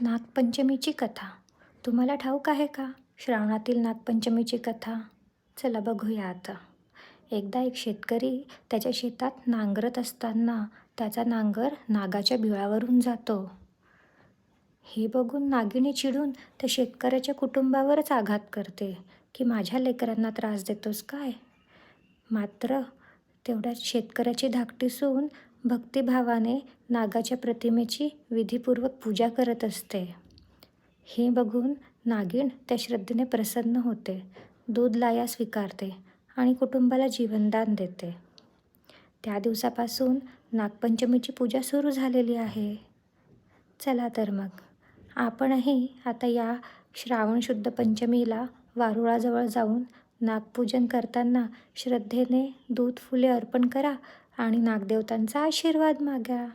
नागपंचमीची कथा. तुम्हाला ठाऊक आहे का? श्रावणातील नागपंचमीची कथा? चला बघूया आता. एकदा एक शेतकरी त्याच्या शेतात नांगरत असताना त्याचा नांगर नागाच्या बिळावरून जातो. हे बघून नागिणी चिडून त्या शेतकऱ्याच्या कुटुंबावरच आघात करते की माझ्या लेकरांना त्रास देतोस काय? मात्र तेवढ्यात शेतकऱ्याची धाकटी सून भक्तिभावाने नागाच्या प्रतिमेची विधीपूर्वक पूजा करत असते. हे बघून नागिण त्या श्रद्धेने प्रसन्न होते. दूध लाया स्वीकारते आणि कुटुंबाला जीवनदान देते. त्या दिवसापासून नागपंचमीची पूजा सुरू झालेली आहे. चला तर मग आपणही आता या श्रावण शुद्ध पंचमीला वारुळाजवळ जाऊन नागपूजन करताना श्रद्धेने दूध फुले अर्पण करा आणि नागदेवतांचा आशीर्वाद मागा.